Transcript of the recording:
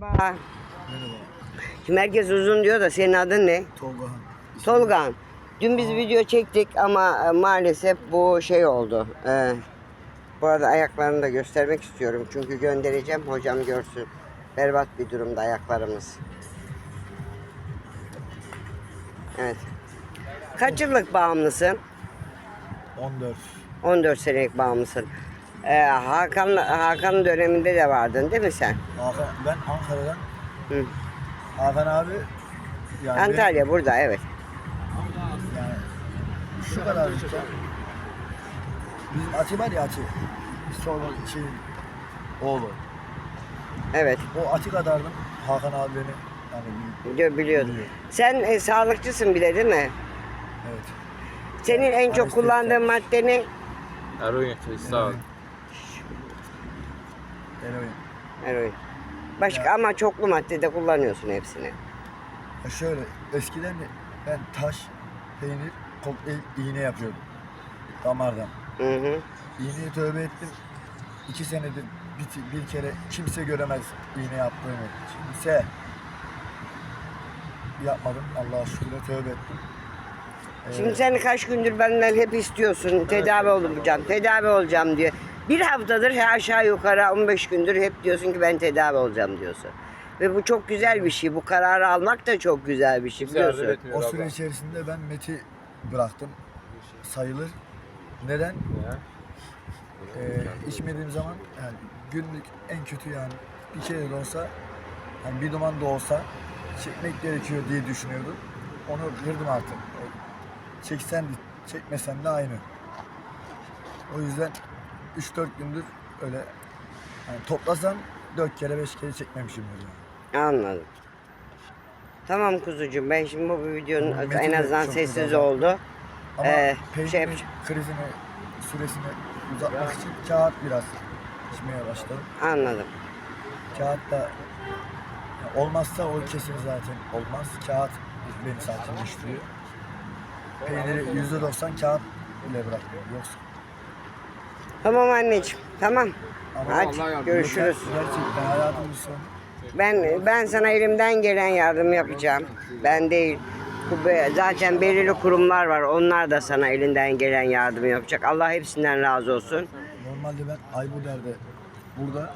Merhaba. Merhaba. Şimdi herkes uzun diyor da senin adın ne? Tolga. Tolgan. Dün biz video çektik ama e, maalesef bu şey oldu. Ee, bu arada ayaklarını da göstermek istiyorum. Çünkü göndereceğim hocam görsün. Berbat bir durumda ayaklarımız. Evet. Kaç yıllık bağımlısın? 14. 14 senelik bağımlısın. Ee, Hakan Hakan döneminde de vardın değil mi sen? Hakan, ben Ankara'dan. Hı. Hakan abi yani Antalya burada evet. benim- yani şu kadar işte. Bizim Ati var ya Ati. Sonra şey oğlu. Evet. O Ati kadardım. Hakan abi beni yani Biliyor, biliyordum. Biliyor. Sen e, sağlıkçısın bir de değil mi? evet. Senin en çok kullandığın madde ne? Eroin, sağ ol. Eroin. Eroin. Başka ama çoklu maddede kullanıyorsun hepsini. Ya şöyle eskiden de ben taş, peynir, kokteyl, iğne yapıyordum. Damardan. Hı hı. İğneye tövbe ettim. İki senedir bir, bir kere kimse göremez iğne yaptığımı. Kimse yapmadım. Allah'a şükür tövbe ettim. Ee, Şimdi sen kaç gündür benden hep istiyorsun tedavi olacağım, tedavi olacağım diye. Bir haftadır her aşağı yukarı 15 gündür hep diyorsun ki ben tedavi olacağım diyorsun. Ve bu çok güzel bir şey. Bu kararı almak da çok güzel bir şey yardım biliyorsun. etmiyor o abla. süre içerisinde ben Meti bıraktım. Sayılır. Neden? Ya. Ee, içmediğim zaman yani günlük en kötü yani bir kere de olsa yani bir duman da olsa çekmek gerekiyor diye düşünüyordum. Onu kırdım artık. Çeksen de çekmesen de aynı. O yüzden 3-4 gündür öyle yani toplasan 4 kere 5 kere çekmemişimdir yani. Anladım. Tamam kuzucuğum ben şimdi bu videonun Metin en de azından çok sessiz güzel. oldu. Ama Ee, şey yapacağım. krizini süresini uzatmak için kağıt biraz içmeye başladım. Anladım. Kağıt da ya olmazsa o kesin zaten olmaz. Kağıt beni sakinleştiriyor. Peyniri yüzde doksan kağıt bile bırakmıyor. Yoksa Tamam anneciğim. Tamam. Ama Hadi görüşürüz. gerçekten. Ben ben sana elimden gelen yardım yapacağım. Ben değil. Zaten belirli kurumlar var. Onlar da sana elinden gelen yardım yapacak. Allah hepsinden razı olsun. Normalde ben Aybuder'de burada